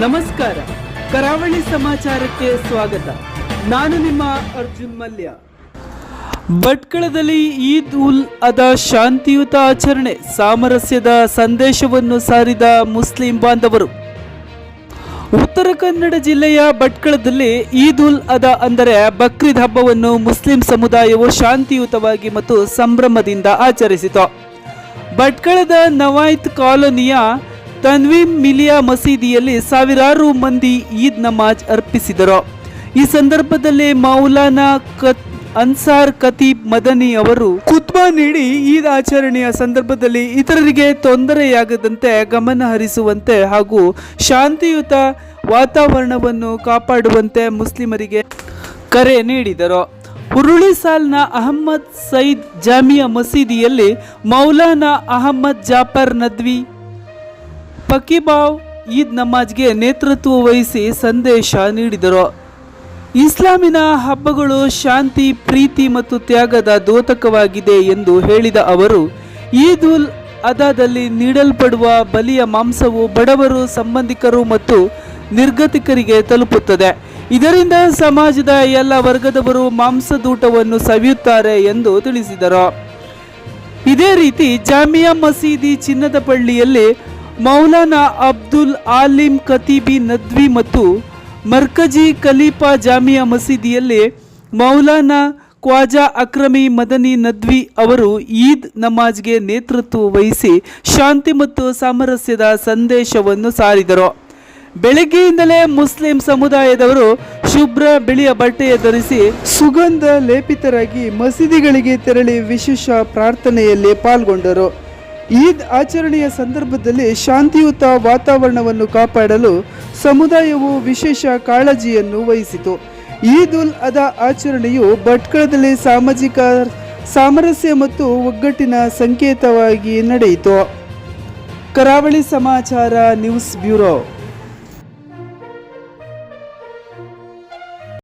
ನಮಸ್ಕಾರ. ಕರಾವಳಿ ಸಮಾಚಾರಕ್ಕೆ ಸ್ವಾಗತ. ನಾನು ನಿಮ್ಮ ಅರ್ಜುನ್ ಮಲ್ಯ. ಭಟ್ಕಳದಲ್ಲಿ ಈದ್ ಉಲ್ ಅದ ಶಾಂತಿಯುತ ಆಚರಣೆ, ಸಾಮರಸ್ಯದ ಸಂದೇಶವನ್ನು ಸಾರಿದ ಮುಸ್ಲಿಂ ಬಾಂಧವರು. ಉತ್ತರ ಕನ್ನಡ ಜಿಲ್ಲೆಯ ಭಟ್ಕಳದಲ್ಲಿ ಈದ್ ಉಲ್ ಅದ ಅಂದರೆ ಬಕ್ರೀದ್ ಹಬ್ಬವನ್ನು ಮುಸ್ಲಿಂ ಸಮುದಾಯವು ಶಾಂತಿಯುತವಾಗಿ ಮತ್ತು ಸಂಭ್ರಮದಿಂದ ಆಚರಿಸಿತು. ಭಟ್ಕಳದ ನವಾಯ್ತ್ ಕಾಲೋನಿಯ ತನ್ವೀಮ್ ಮಿಲಿಯಾ ಮಸೀದಿಯಲ್ಲಿ ಸಾವಿರಾರು ಮಂದಿ ಈದ್ ನಮಾಜ್ ಅರ್ಪಿಸಿದರು. ಈ ಸಂದರ್ಭದಲ್ಲಿ ಮೌಲಾನಾ ಕತ್ ಅನ್ಸಾರ್ ಕತೀಬ್ ಮದನಿ ಅವರು ಖುತ್ಬಾ ನೀಡಿ ಈದ್ ಆಚರಣೆಯ ಸಂದರ್ಭದಲ್ಲಿ ಇತರರಿಗೆ ತೊಂದರೆಯಾಗದಂತೆ ಗಮನ ಹರಿಸುವಂತೆ ಹಾಗೂ ಶಾಂತಿಯುತ ವಾತಾವರಣವನ್ನು ಕಾಪಾಡುವಂತೆ ಮುಸ್ಲಿಮರಿಗೆ ಕರೆ ನೀಡಿದರು. ಹುರುಳಿ ಸಾಲ್ನ ಅಹಮ್ಮದ್ ಸೈದ್ ಜಾಮಿಯಾ ಮಸೀದಿಯಲ್ಲಿ ಮೌಲಾನಾ ಅಹಮ್ಮದ್ ಜಾಫರ್ ನದ್ವಿ ಫಕೀಬಾವ್ ಈದ್ ನಮಾಜ್ಗೆ ನೇತೃತ್ವ ವಹಿಸಿ ಸಂದೇಶ ನೀಡಿದರು. ಇಸ್ಲಾಮಿನ ಹಬ್ಬಗಳು ಶಾಂತಿ, ಪ್ರೀತಿ ಮತ್ತು ತ್ಯಾಗದ ದೋತಕವಾಗಿದೆ ಎಂದು ಹೇಳಿದ ಅವರು, ಈದ್ ಉಲ್ ಅದಾದಲ್ಲಿ ನೀಡಲ್ಪಡುವ ಬಲಿಯ ಮಾಂಸವು ಬಡವರು, ಸಂಬಂಧಿಕರು ಮತ್ತು ನಿರ್ಗತಿಕರಿಗೆ ತಲುಪುತ್ತದೆ. ಇದರಿಂದ ಸಮಾಜದ ಎಲ್ಲ ವರ್ಗದವರು ಮಾಂಸದೂಟವನ್ನು ಸವಿಯುತ್ತಾರೆ ಎಂದು ತಿಳಿಸಿದರು. ಇದೇ ರೀತಿ ಜಾಮಿಯಾ ಮಸೀದಿ ಚಿನ್ನದ ಪಳ್ಳಿಯಲ್ಲಿ ಮೌಲಾನಾ ಅಬ್ದುಲ್ ಆಲಿಂ ಖತೀಬಿ ನದ್ವಿ ಮತ್ತು ಮರ್ಕಜಿ ಖಲೀಫಾ ಜಾಮಿಯಾ ಮಸೀದಿಯಲ್ಲಿ ಮೌಲಾನಾ ಖ್ವಾಜಾ ಅಕ್ರಮಿ ಮದನಿ ನದ್ವಿ ಅವರು ಈದ್ ನಮಾಜ್ಗೆ ನೇತೃತ್ವ ವಹಿಸಿ ಶಾಂತಿ ಮತ್ತು ಸಾಮರಸ್ಯದ ಸಂದೇಶವನ್ನು ಸಾರಿದರು. ಬೆಳಗ್ಗೆಯಿಂದಲೇ ಮುಸ್ಲಿಂ ಸಮುದಾಯದವರು ಶುಭ್ರ ಬಿಳಿಯ ಬಟ್ಟೆಯ ಧರಿಸಿ ಸುಗಂಧ ಲೇಪಿತರಾಗಿ ಮಸೀದಿಗಳಿಗೆ ತೆರಳಿ ವಿಶೇಷ ಪ್ರಾರ್ಥನೆಯಲ್ಲಿ ಪಾಲ್ಗೊಂಡರು. ಈದ್ ಆಚರಣೆಯ ಸಂದರ್ಭದಲ್ಲಿ ಶಾಂತಿಯುತ ವಾತಾವರಣವನ್ನು ಕಾಪಾಡಲು ಸಮುದಾಯವು ವಿಶೇಷ ಕಾಳಜಿಯನ್ನು ವಹಿಸಿತು. ಈದ್ ಉಲ್ ಅದಾ ಆಚರಣೆಯು ಭಟ್ಕಳದಲ್ಲಿ ಸಾಮಾಜಿಕ ಸಾಮರಸ್ಯ ಮತ್ತು ಒಗ್ಗಟ್ಟಿನ ಸಂಕೇತವಾಗಿ ನಡೆಯಿತು. ಕರಾವಳಿ ಸಮಾಚಾರ ನ್ಯೂಸ್ ಬ್ಯೂರೋ.